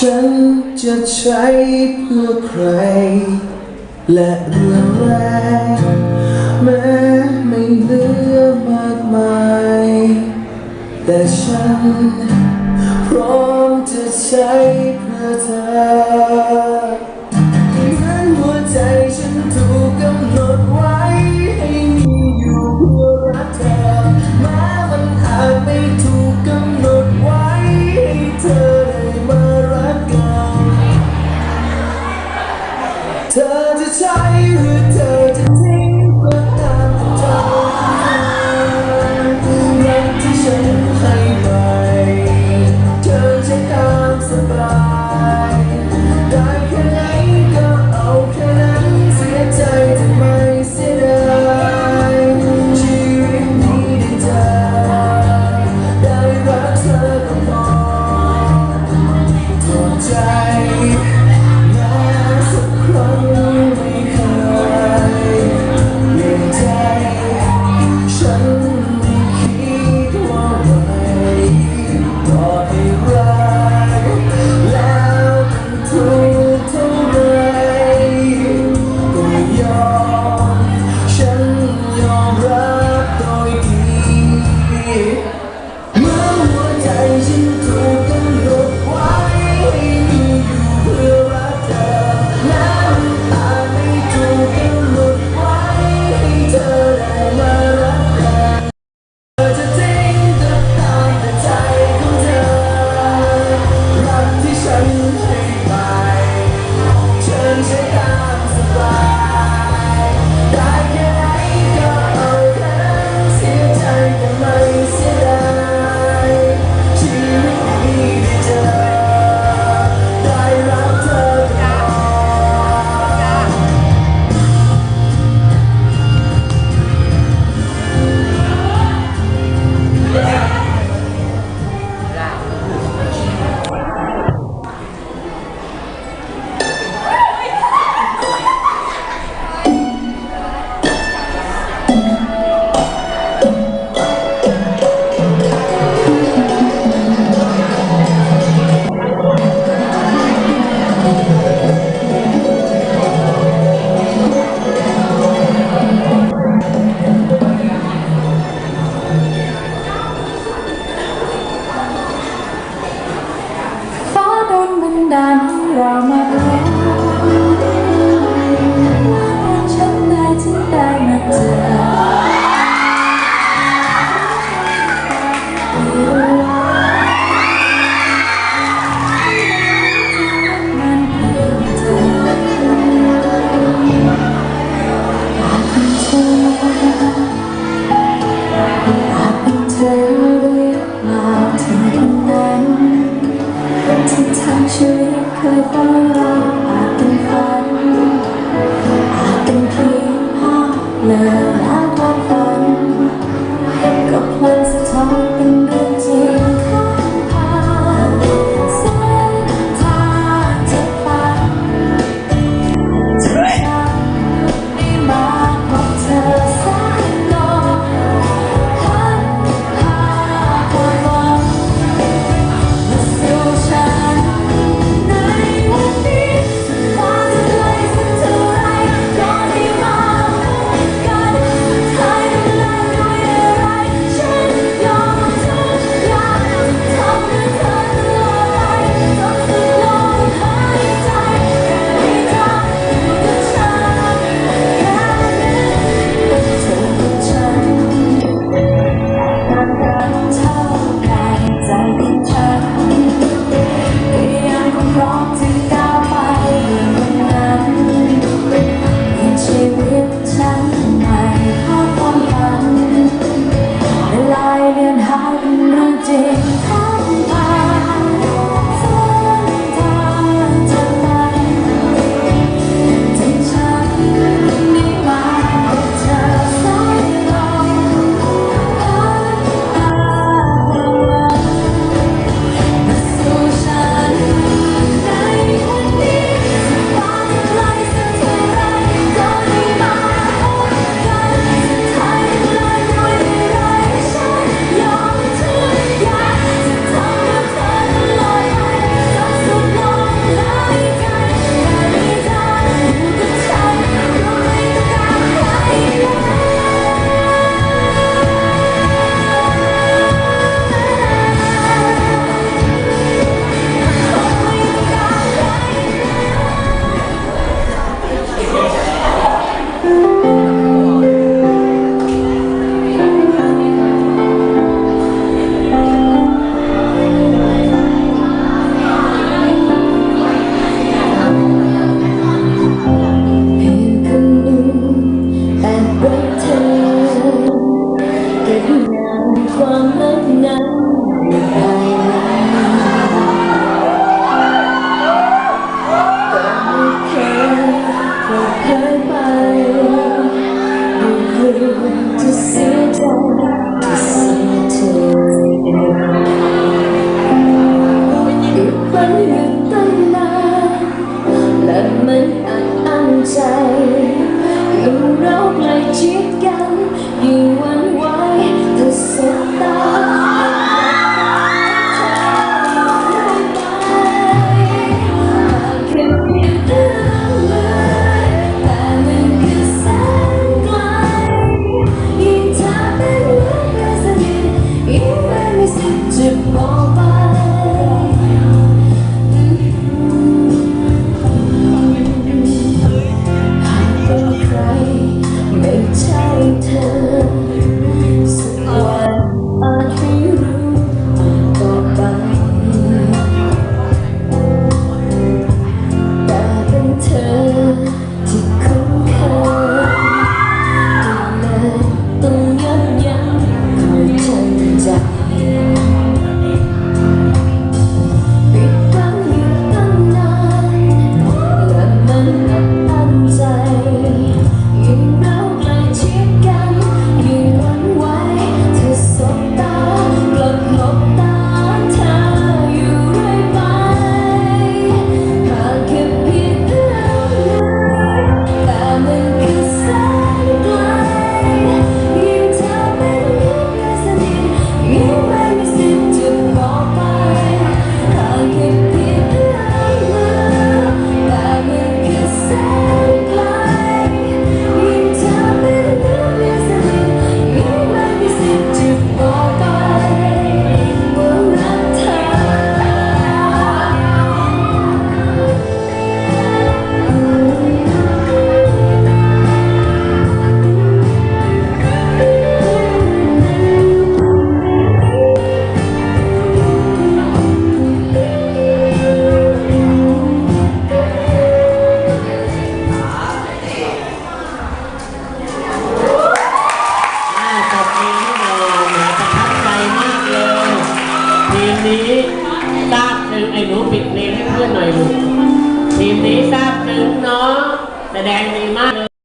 ฉันจะใช้เพื่อใคร และเรื่องแรงแม้ไม่เหลือมากมาย แต่ฉันพร้อมจะใช้เพื่อเธอกำหนดไว้ให้มีอยู่เพื่อรักเธอแม้มันอาจไม่ถูกกำหนด love อยู่ ปิด